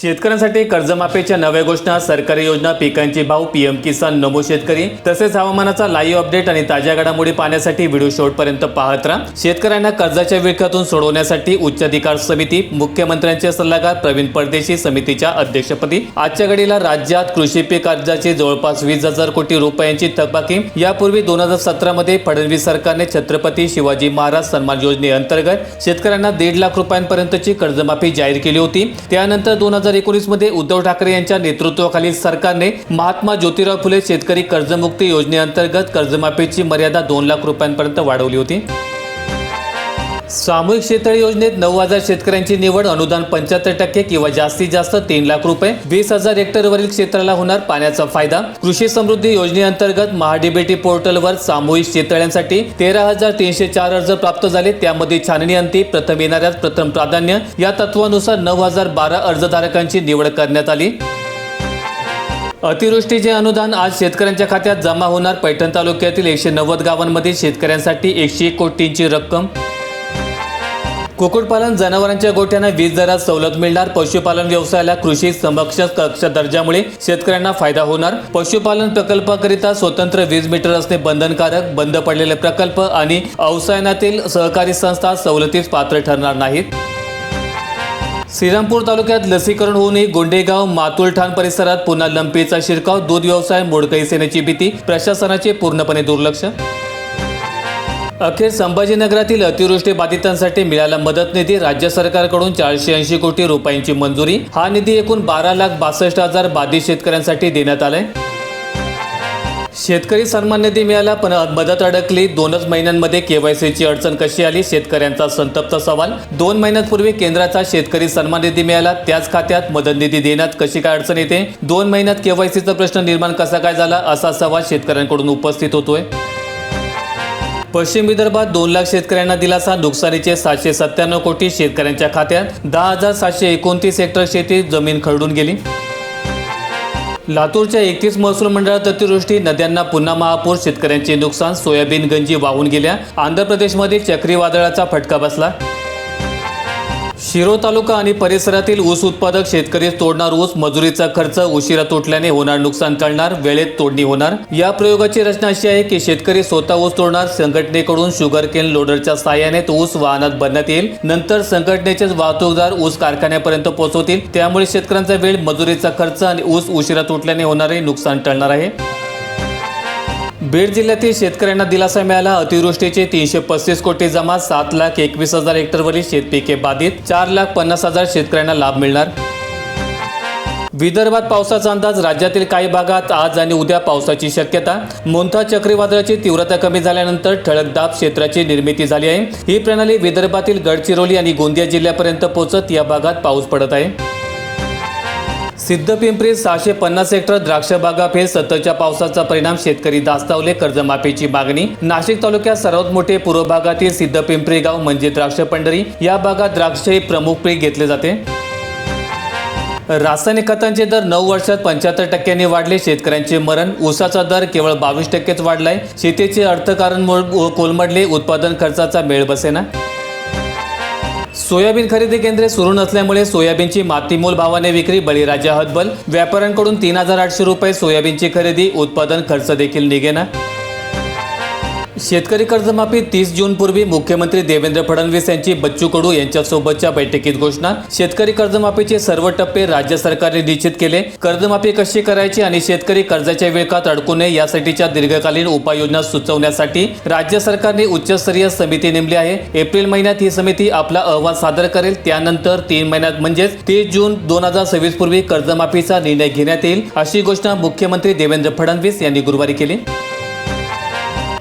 शेतकऱ्यांसाठी कर्जमाफीच्या नव्या घोषणा सरकारी योजना पिकांचे भाव पीएम किसान नमो शेतकरी. तसेच हवामानाचा लाईव्ह अपडेट आणि ताज्या घडामोडी पाहण्यासाठी व्हिडिओ शेवटपर्यंत पाहत राहा. शेतकऱ्यांना कर्जाच्या विळख्यातून सोडवण्यासाठी उच्चाधिकार समिती मुख्यमंत्र्यांचे सल्लागार प्रवीण परदेशी समितीच्या अध्यक्षपदी. आजच्या घडीला राज्यात कृषी पीक कर्जाची जवळपास वीस हजार कोटी रुपयांची थकबाकी. यापूर्वी दोन हजार सतरा मध्ये फडणवीस सरकारने छत्रपती शिवाजी महाराज सन्मान योजनेअंतर्गत शेतकऱ्यांना दीड लाख रुपयांपर्यंतची कर्जमाफी जाहीर केली होती. त्यानंतर दोन हजार एकोणीसमध्ये उद्धव ठाकरे यांच्या नेतृत्वाखालील सरकारने महात्मा ज्योतिराव फुले शेतकरी कर्जमुक्ती योजनेअंतर्गत कर्जमाफीची मर्यादा दोन लाख रुपयांपर्यंत वाढवली होती. सामूहिक शेततळे योजनेत नऊ हजार शेतकऱ्यांची निवड अनुदान पंच्याहत्तर टक्के किंवा जास्तीत जास्त तीन लाख रुपये. वीस हजार हेक्टरवरील क्षेत्राला होणार पाण्याचा फायदा. कृषी समृद्धी योजनेअंतर्गत महाडीबीटी पोर्टलवर सामूहिक शेततळ्यांसाठी तेरा हजार तीनशे चार अर्ज प्राप्त झाले. त्यामध्ये छाननी अंती प्रथम येणाऱ्या प्रथम प्राधान्य. या तत्वानुसार नऊ हजार बारा अर्जधारकांची निवड करण्यात आली. अतिवृष्टीचे अनुदान आज शेतकऱ्यांच्या खात्यात जमा होणार पैठण तालुक्यातील एकशे नव्वद गावांमध्ये शेतकऱ्यांसाठी एकशे एक कोटींची रक्कम. कुक्कुटपालन जनावरांच्या गोठ्यांना वीज दरात सवलत मिळणार. पशुपालन व्यवसायाला कृषी समक्ष कक्ष दर्जामुळे शेतकऱ्यांना फायदा होणार. पशुपालन प्रकल्पाकरिता स्वतंत्र वीज मीटर असणे बंधनकारक. बंद पडलेले प्रकल्प आणि अवसायनातील सहकारी संस्था सवलतीस पात्र ठरणार नाहीत. श्रीरामपूर तालुक्यात लसीकरण होऊनही गोंडेगाव मातुलठाण परिसरात पुन्हा लंपीचा शिरकाव. दूध व्यवसाय मोडकई सेनेची भीती. प्रशासनाचे पूर्णपणे दुर्लक्ष अखेर संभाजीनगरातील अतिवृष्टी बाधितांसाठी मिळाला मदत निधी राज्य सरकारकडून चारशे ऐंशी कोटी रुपयांची मंजुरी. हा निधी एकूण बारा लाख बासष्ट हजार बाधित शेतकऱ्यांसाठी देण्यात आलाय. शेतकरी सन्मान निधी मिळाला पण मदत अडकली. दोनच महिन्यांमध्ये केवायसीची अडचण कशी आली? शेतकऱ्यांचा संतप्त सवाल. दोन महिन्यांपूर्वी केंद्राचा शेतकरी सन्मान निधी मिळाला. त्याच खात्यात मदत निधी देण्यात कशी काय अडचण येते? दोन महिन्यात केवायसीचा प्रश्न निर्माण कसा काय झाला? असा सवाल शेतकऱ्यांकडून उपस्थित होतोय. पश्चिम विदर्भात दोन लाख शेतकऱ्यांना दिलासा नुकसानीचे सातशे सत्त्याण्णव कोटी शेतकऱ्यांच्या खात्यात. दहा हजार सातशे एकोणतीस हेक्टर शेती जमीन खरडून गेली. लातूरच्या एकतीस महसूल मंडळात अतिवृष्टी नद्यांना पुन्हा महापूर शेतकऱ्यांचे नुकसान सोयाबीन गंजी वाहून गेल्या. आंध्र प्रदेशमध्ये चक्रीवादळाचा फटका बसला. शिरो तालुका आणि परिसरातील ऊस उत्पादक शेतकरी तोडणार ऊस मजुरीचा खर्च उशिरा तुटल्याने होणार नुकसान टळणार वेळेत तोडणी होणार. या प्रयोगाची रचना अशी आहे की शेतकरी स्वतः ऊस तोडणार संघटनेकडून शुगर केन लोडरच्या साहाय्याने तो ऊस वाहनात बनण्यात येईल. नंतर संघटनेचेच वाहतूकदार ऊस कारखान्यापर्यंत पोहोचवतील. त्यामुळे शेतकऱ्यांचा वेळ मजुरीचा खर्च आणि ऊस उशिरा तुटल्याने होणारे नुकसान टळणार आहे. बीड जिल्ह्यातील शेतकऱ्यांना दिलासा मिळाला. अतिवृष्टीचे तीनशे पस्तीस कोटी जमा सात लाख एकवीस हजार हेक्टरवरील शेतपिके बाधित चार लाख पन्नास हजार शेतकऱ्यांना लाभ मिळणार. विदर्भात पावसाचा अंदाज राज्यातील काही भागात आज आणि उद्या पावसाची शक्यता. मोंथा चक्रीवादळाची तीव्रता कमी झाल्यानंतर ठळक दाब क्षेत्राची निर्मिती झाली आहे. ही प्रणाली विदर्भातील गडचिरोली आणि गोंदिया जिल्ह्यापर्यंत पोहोचत या भागात पाऊस पडत आहे. सिद्धपिंपरी सहाशे पन्नास हेक्टर द्राक्ष बागा फेर सततच्या पावसाचा परिणाम शेतकरी दास्तावले. कर्जमाफीची मागणी. नाशिक तालुक्यात सर्वात मोठे पूर्व भागातील सिद्धपिंपरी गाव म्हणजे द्राक्ष पंढरी. या भागात द्राक्ष हे प्रमुख पीक घेतले जाते. रासायनिक खतांचे दर नऊ वर्षात पंच्याहत्तर टक्क्यांनी वाढले. शेतकऱ्यांचे मरण. ऊसाचा दर केवळ बावीस टक्केच वाढलाय. शेतीचे अर्थकारण कोलमडले. उत्पादन खर्चाचा मेळ बसेना. सोयाबीन खरेदी केंद्रे सुरू नसल्यामुळे सोयाबीनची मातीमोल भावाने विक्री बळीराजा हतबल. व्यापाऱ्यांकडून तीन हजार आठशे रुपये सोयाबीनची खरेदी उत्पादन खर्च देखील निघेना. शेतकरी कर्जमाफी तीस जून पूर्वी मुख्यमंत्री देवेंद्र फडणवीस यांची बच्चू कडू यांच्यासोबतच्या बैठकीत घोषणा. शेतकरी कर्जमाफीचे सर्व टप्पे राज्य सरकारने निश्चित केले. कर्जमाफी कशी करायची आणि शेतकरी कर्जाच्या विळखात अडकू नये यासाठीच्या दीर्घकालीन उपाययोजना सुचवण्यासाठी राज्य सरकारने उच्चस्तरीय समिती नेमली आहे. एप्रिल महिन्यात ही समिती आपला अहवाल सादर करेल. त्यानंतर तीन महिन्यात म्हणजेच तीस जून दोन हजार सव्वीस पूर्वी कर्जमाफीचा निर्णय घेण्यात येईल अशी घोषणा मुख्यमंत्री देवेंद्र फडणवीस यांनी गुरुवारी केली.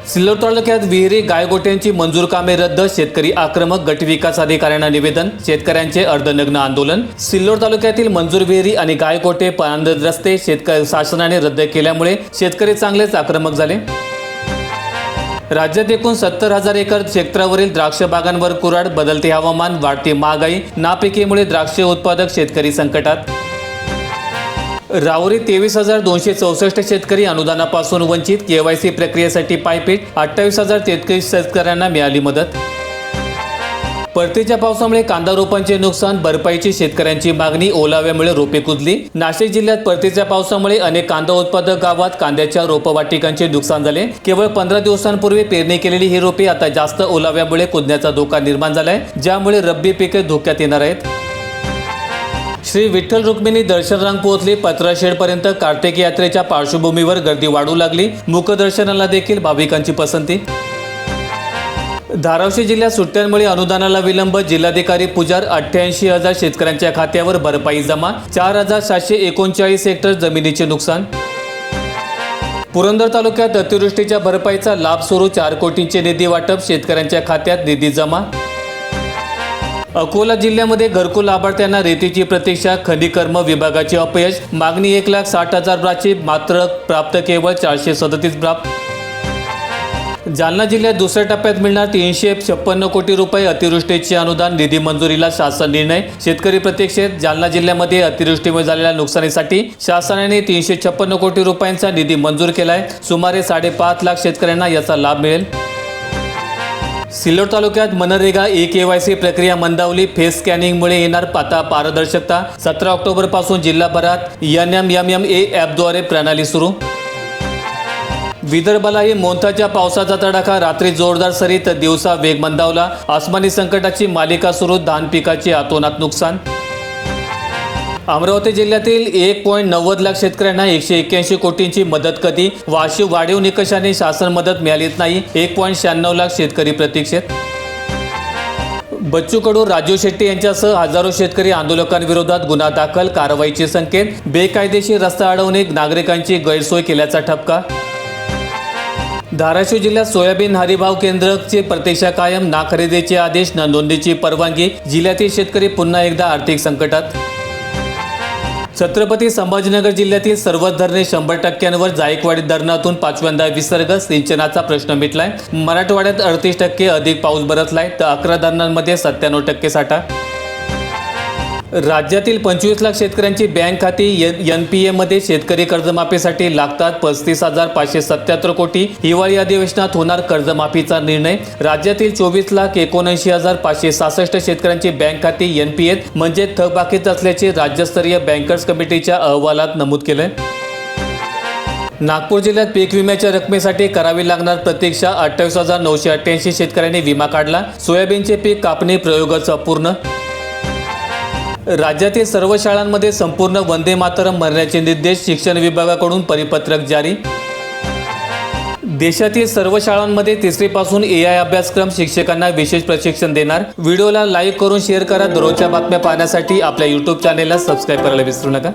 सिल्लोड तालुक्यात विहिरी गायगोट्यांची मंजूर कामे रद्द शेतकरी आक्रमक गटविकास अधिकाऱ्यांना निवेदन शेतकऱ्यांचे अर्धनग्न आंदोलन. सिल्लोड तालुक्यातील मंजूर विहिरी आणि गायगोटे पांढर रस्ते शेतकरी शासनाने रद्द केल्यामुळे शेतकरी चांगलेच आक्रमक झाले. राज्यात एकूण सत्तर हजार एकर क्षेत्रावरील द्राक्ष बागांवर कुराड बदलते हवामान वाढती महागाई नापिकीमुळे द्राक्ष उत्पादक शेतकरी संकटात. रावरी तेवीस हजार दोनशे चौसष्ट शेतकरी अनुदानापासून वंचित केवायसी प्रक्रियेसाठी पायपीट. अठ्ठावीस हजार तेहतीस शेतकऱ्यांना मिळाली मदत. परतीच्या पावसामुळे कांदा रोपांचे नुकसान भरपाईची शेतकऱ्यांची मागणी ओलाव्यामुळे रोपे कुजली. नाशिक जिल्ह्यात परतीच्या पावसामुळे अनेक कांदा उत्पादक गावात कांद्याच्या रोपवाटिकांचे नुकसान झाले. केवळ पंधरा दिवसांपूर्वी पेरणी केलेली ही रोपे आता जास्त ओलाव्यामुळे कुजण्याचा धोका निर्माण झालाय ज्यामुळे रब्बी पिके धोक्यात येणार आहेत. श्री विठ्ठल रुक्मिणी दर्शन रांग पोहोचली. पत्राशेडपर्यंत कार्तिक यात्रेच्या पार्श्वभूमीवर गर्दी वाढू लागली. मुखदर्शनाला देखील भाविकांची पसंती. धाराशिव जिल्ह्यात सुट्ट्यांमुळे अनुदानाला विलंब. जिल्हाधिकारी पुजार अठ्ठ्याऐंशी हजार शेतकऱ्यांच्या खात्यावर भरपाई जमा. चार हजार सातशे एकोणचाळीस हेक्टर जमिनीचे नुकसान. पुरंदर तालुक्यात अतिवृष्टीच्या भरपाईचा लाभ सुरू. चार कोटींचे निधी वाटप. शेतकऱ्यांच्या खात्यात निधी जमा. अकोला जिल्ह्यामध्ये घरकुल लाभार्थ्यांना रेतीची प्रतीक्षा खनिकर्म विभागाचे अपयश मागणी एक लाख साठ हजार ब्राची मात्र प्राप्त केवळ चारशे सदतीस ब्राप जालना जिल्ह्यात दुसऱ्या टप्प्यात मिळणार तीनशे छप्पन्न कोटी रुपये अतिवृष्टीचे अनुदान निधी मंजुरीला शासन निर्णय. शेतकरी प्रतीक्षेत जालना जिल्ह्यामध्ये अतिवृष्टीमुळे झालेल्या नुकसानीसाठी शासनाने तीनशे छप्पन्न कोटी रुपयांचा निधी मंजूर केलाय. सुमारे साडेपाच लाख शेतकऱ्यांना याचा लाभ मिळेल. सिल्लोड तालुक्यात मनरेगा ई केवायसी प्रक्रिया मंदावली फेस स्कॅनिंगमुळे येणार पाता पारदर्शकता. सतरा ऑक्टोबरपासून जिल्हाभरात N M M M A ॲपद्वारे प्रणाली सुरू. विदर्भालाही मोंथाच्या पावसाचा तडाखा रात्री जोरदार सरी तर दिवसा वेग मंदावला. आसमानी संकटाची मालिका सुरू धान पिकाचे अतोनात नुकसान. अमरावती जिल्ह्यातील एक पॉईंट नव्वद लाख शेतकऱ्यांना एकशे एक्क्याऐंशी कोटींची मदत कधी? वार्षिक वाढीव निकषाने शासन मदत मिळालीच नाही. एक पॉईंट शहाण्णव लाख शेतकरी प्रतीक्षेत. बच्चू कडू राजू शेट्टी यांच्यासह हजारो शेतकरी आंदोलकांविरोधात गुन्हा दाखल कारवाईचे संकेत बेकायदेशीर रस्ता अडवणे नागरिकांची गैरसोय केल्याचा ठपका. धाराशिव जिल्ह्यात सोयाबीन हरिभाव केंद्रचे प्रतीक्षा कायम ना खरेदीचे आदेश न नोंदणीची परवानगी जिल्ह्यातील शेतकरी पुन्हा एकदा आर्थिक संकटात. छत्रपती संभाजीनगर जिल्ह्यातील सर्वच धरणे शंभर टक्क्यांवर जायकवाडी धरणातून पाचव्यांदा विसर्ग सिंचनाचा प्रश्न मिटलाय. मराठवाड्यात अडतीस टक्के अधिक पाऊस बरसलाय. तर अकरा धरणांमध्ये सत्त्याण्णव टक्के साठा. राज्यातील पंचवीस लाख शेतकऱ्यांची बँक खाती एन पी एमध्ये शेतकरी कर्जमाफीसाठी लागतात पस्तीस हजार पाचशे सत्याहत्तर कोटी. हिवाळी अधिवेशनात होणार कर्जमाफीचा निर्णय. राज्यातील चोवीस लाख एकोणऐंशी हजार पाचशे सहासष्ट शेतकऱ्यांची बँक खाती एन पी एत म्हणजे थकबाकीत असल्याचे राज्यस्तरीय बँकर्स कमिटीच्या अहवालात नमूद केलंय. नागपूर जिल्ह्यात पीक विम्याच्या रकमेसाठी करावी लागणार प्रतीक्षा. अठ्ठावीस हजार नऊशे अठ्ठ्याऐंशी शेतकऱ्यांनी विमा काढला. सोयाबीनचे पीक कापणी प्रयोगाचं अपूर्ण राज्यातील सर्व शाळांमध्ये संपूर्ण वंदे मातरम भरण्याचे निर्देश शिक्षण विभागाकडून परिपत्रक जारी. देशातील सर्व शाळांमध्ये तिसरीपासून ए आय अभ्यासक्रम शिक्षकांना विशेष प्रशिक्षण देणार. व्हिडिओला लाईक करून शेअर करा. दररोजच्या बातम्या पाहण्यासाठी आपल्या यूट्यूब चॅनेलला सबस्क्राईब करायला विसरू नका.